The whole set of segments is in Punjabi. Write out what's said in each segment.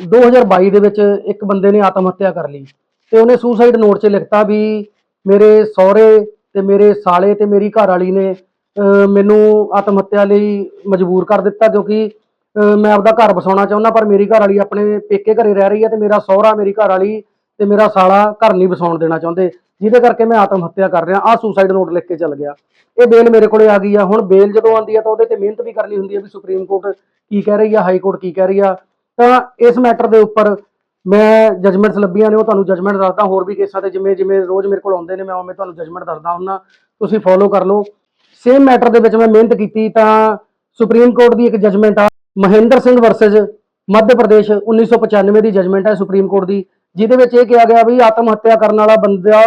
2022 ਦੇ ਵਿੱਚ ਇੱਕ ਬੰਦੇ ਨੇ ਆਤਮ ਹੱਤਿਆ ਕਰ ਲਈ ਤੇ ਉਹਨੇ ਸੁਸਾਈਡ ਨੋਟ 'ਚ ਲਿਖਤਾ ਵੀ ਮੇਰੇ ਸਹੁਰੇ ਤੇ ਮੇਰੇ ਸਾਲੇ ਤੇ ਮੇਰੀ ਘਰ ਵਾਲੀ ਨੇ ਮੈਨੂੰ ਆਤਮ ਹੱਤਿਆ ਲਈ ਮਜਬੂਰ ਕਰ ਦਿੱਤਾ ਕਿਉਂਕਿ ਮੈਂ ਆਪਦਾ ਘਰ ਬਸਾਉਣਾ ਚਾਹੁੰਦਾ ਪਰ ਮੇਰੀ ਘਰ ਵਾਲੀ ਆਪਣੇ ਪੇਕੇ ਘਰੇ ਰਹਿ ਰਹੀ ਹੈ ਤੇ ਮੇਰਾ ਸਹੁਰਾ, ਮੇਰੀ ਘਰ ਵਾਲੀ ਤੇ ਮੇਰਾ ਸਾਲਾ ਘਰ ਨਹੀਂ ਬਸਾਉਣ ਦੇਣਾ ਚਾਹੁੰਦੇ। ਜਿਹਦੇ ਕਰਕੇ ਮੈਂ ਆਤਮ ਹੱਤਿਆ ਕਰ ਰਿਹਾ। ਆ ਸੁਸਾਈਡ ਨੋਟ ਲਿਖ ਕੇ ਚੱਲ ਗਿਆ। ਇਹ ਬੇਲ ਮੇਰੇ ਕੋਲੇ ਆ ਗਈ ਆ। ਹੁਣ ਬੇਲ ਜਦੋਂ ਆਉਂਦੀ ਆ ਤਾਂ ਉਹਦੇ ਤੇ ਮਿਹਨਤ ਵੀ ਕਰਨੀ ਹੁੰਦੀ ਆ ਵੀ ਸੁਪਰੀਮ ਕੋਰਟ ਕੀ ਕਹਿ ਰਹੀ ਆ ਹਾਈ ਕੋਰਟ ਕੀ ਕਹਿ ਰਹੀ ਆ। ਤਾਂ ਇਸ ਮੈਟਰ ਦੇ ਉੱਪਰ ਮੈਂ ਜਜਮੈਂਟਸ ਲੱਭੀਆਂ ਨੇ, ਉਹ ਤੁਹਾਨੂੰ ਜਜਮੈਂਟ ਦੱਸਦਾ, ਹੋਰ ਵੀ ਕੇਸਾਂ ਤੇ ਜਿਵੇਂ ਜਿਵੇਂ ਰੋਜ਼ ਮੇਰੇ ਕੋਲ ਆਉਂਦੇ ਨੇ, ਮੈਂ ਉਵੇਂ ਤੁਹਾਨੂੰ ਜਜਮੈਂਟ ਦੱਸਦਾ ਹੁੰਦਾ। ਤੁਸੀਂ ਫੋਲੋ ਕਰ ਲਓ। ਸੇਮ ਮੈਟਰ ਦੇ ਵਿੱਚ ਮੈਂ ਮਿਹਨਤ ਕੀਤੀ, ਤਾਂ ਸੁਪਰੀਮ ਕੋਰਟ ਦੀ ਇੱਕ ਜਜਮੈਂਟ ਆ, ਮਹਿੰਦਰ ਸਿੰਘ ਵਰਸਸ ਮੱਧ ਪ੍ਰਦੇਸ਼ 1995 ਦੀ ਜਜਮੈਂਟ ਹੈ ਸੁਪਰੀਮ ਕੋਰਟ ਦੀ, ਜਿਹਦੇ ਵਿੱਚ ਇਹ ਕਿਹਾ ਗਿਆ ਵੀ ਆਤਮ ਹੱਤਿਆ ਕਰਨ ਵਾਲਾ ਬੰਦਾ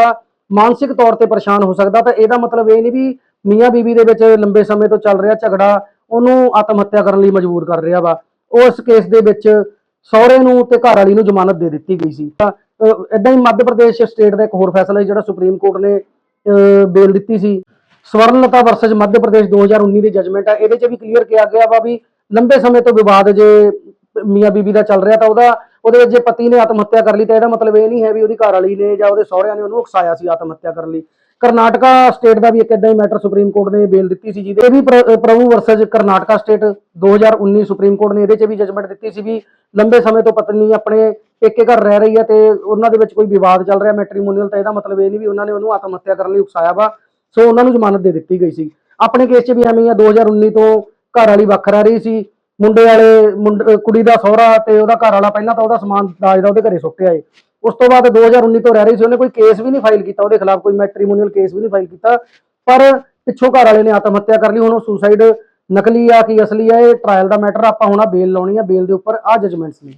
ਮਾਨਸਿਕ ਤੌਰ ਤੇ ਪਰੇਸ਼ਾਨ ਹੋ ਸਕਦਾ। ਤਾਂ ਇਹਦਾ ਮਤਲਬ ਇਹ ਨਹੀਂ ਵੀ ਮੀਆਂ ਬੀਬੀ ਦੇ ਵਿੱਚ ਲੰਬੇ ਸਮੇਂ ਤੋਂ ਚੱਲ ਰਿਹਾ ਝਗੜਾ, ਉਹਨੂੰ ਆਤਮ ਹੱਤਿਆ ਕਰਨ ਲਈ ਮਜਬੂਰ ਕਰ ਰਿਹਾ ਵਾ। ਉਸ ਕੇਸ ਦੇ ਵਿੱਚ ਸਹੁਰੇ ਨੂੰ ਤੇ ਘਰ ਵਾਲੀ ਨੂੰ ਜ਼ਮਾਨਤ ਦੇ ਦਿੱਤੀ ਗਈ ਸੀ। ਤਾਂ ਇਦਾਂ ਹੀ ਮੱਧ ਪ੍ਰਦੇਸ਼ ਸਟੇਟ ਦਾ ਇੱਕ ਹੋਰ ਫੈਸਲਾ ਸੀ ਜਿਹੜਾ ਸੁਪਰੀਮ ਕੋਰਟ ਨੇ ਅਹ, ਬੇਲ ਦਿੱਤੀ ਸੀ। ਸਵਰਨਲਤਾ ਵਰਸਸ ਮੱਧ ਪ੍ਰਦੇਸ਼ 2019 ਦੀ ਜਜਮੈਂਟ ਆ। ਇਹਦੇ 'ਚ ਵੀ ਕਲੀਅਰ ਕਿਹਾ ਗਿਆ ਵਾ ਵੀ ਲੰਬੇ ਸਮੇਂ ਤੋਂ ਵਿਵਾਦ ਜੇ ਮੀਆਂ ਬੀਬੀ ਦਾ ਚੱਲ ਰਿਹਾ ਤਾਂ ਉਹਦਾ ਉਹਦੇ ਵਿੱਚ ਜੇ ਪਤੀ ਨੇ ਆਤਮ ਹੱਤਿਆ ਕਰ ਲਈ ਤਾਂ ਇਹਦਾ ਮਤਲਬ ਇਹ ਨਹੀਂ ਹੈ ਵੀ ਉਹਦੀ ਘਰ ਵਾਲੀ ਨੇ ਜਾਂ ਉਹਦੇ ਸਹੁਰਿਆਂ ਨੇ ਉਹਨੂੰ ਉਕਸਾਇਆ ਸੀ ਆਤਮ ਹੱਤਿਆ ਕਰਨ ਲਈ। ਕਰਨਾਟਕਾ ਸਟੇਟ ਦਾ ਵੀ ਇੱਕ ਇਦਾਂ ਹੀ ਮੈਟਰ ਸੁਪਰੀਮ ਕੋਰਟ ਨੇ ਬੇਲ ਦਿੱਤੀ ਸੀ ਜਿਹਦੇ ਇਹ ਵੀ Prabhu versus Karnataka state 2019 supreme court ਨੇ ਇਹਦੇ 'ਚ ਵੀ ਜਜਮੈਂਟ ਦਿੱਤੀ ਸੀ ਵੀ ਲੰਬੇ ਸਮੇਂ ਤੋਂ ਪਤਨੀ ਆਪਣੇ ਪੇਕੇ ਘਰ ਰਹਿ ਰਹੀ ਹੈ ਤੇ ਉਹਨਾਂ ਦੇ ਵਿੱਚ ਕੋਈ ਵਿਵਾਦ ਚੱਲ ਰਿਹਾ ਮੈਟ੍ਰੀਮੋਨੀਅਲ ਤਾਂ ਇਹਦਾ ਮਤਲਬ ਇਹ ਨਹੀਂ ਵੀ ਉਹਨਾਂ ਨੇ ਉਹਨੂੰ ਆਤਮ ਹੱਤਿਆ ਕਰਨ ਲਈ ਉਕਸਾਇਆ ਵਾ, ਸੋ ਉਹਨਾਂ ਨੂੰ ਜ਼ਮਾਨਤ ਦੇ ਦਿੱਤੀ ਗਈ ਸੀ। ਆਪਣੇ ਕੇਸ 'ਚ ਵੀ ਐਵੇਂ ਹੀ ਆ 2019 ਤੋਂ ਘਰ ਵਾਲੀ ਵੱਖ ਰਹਿ ਰਹੀ ਸੀ, ਮੁੰਡੇ ਵਾਲੇ ਮੁੰਡ- ਕੁੜੀ ਦਾ ਸਹੁਰਾ ਤੇ ਉਹਦਾ ਘਰ ਵਾਲਾ ਪਹਿਲਾਂ ਤਾਂ ਉਹਦਾ ਸਮਾਨ ਦਾਜ ਦਾ ਉਹਦੇ ਘਰੇ ਸੁੱਟਿਆ ਏ ਉਸ ਤੋਂ ਬਾਅਦ 2019 ਤੋਂ ਰਹਿ ਰਹੀ ਸੀ, ਉਹਨੇ ਕੋਈ ਕੇਸ ਵੀ ਨਹੀਂ ਫਾਈਲ ਕੀਤਾ, ਉਹਦੇ ਖਿਲਾਫ ਕੋਈ ਮੈਟ੍ਰੀਮੋਨੀਅਲ ਕੇਸ ਵੀ ਨਹੀਂ ਫਾਈਲ ਕੀਤਾ, ਪਰ ਪਿੱਛੋਂ ਘਰ ਵਾਲੇ ਨੇ ਆਤਮ ਹੱਤਿਆ ਕਰ ਲਈ, ਹੁਣ ਉਹ ਸੁਸਾਈਡ ਨਕਲੀ ਆ, ਕਿ ਅਸਲੀ ਆ, ਇਹ ਟ੍ਰਾਇਲ ਦਾ ਮੈਟਰ ਆਪਾਂ ਹੁਣ ਆ ਬੇਲ ਲਾਉਣੀ ਆ ਬੇਲ ਦੇ ਉੱਪਰ ਆ ਜਜਮੈਂਟਸ ਨੇ।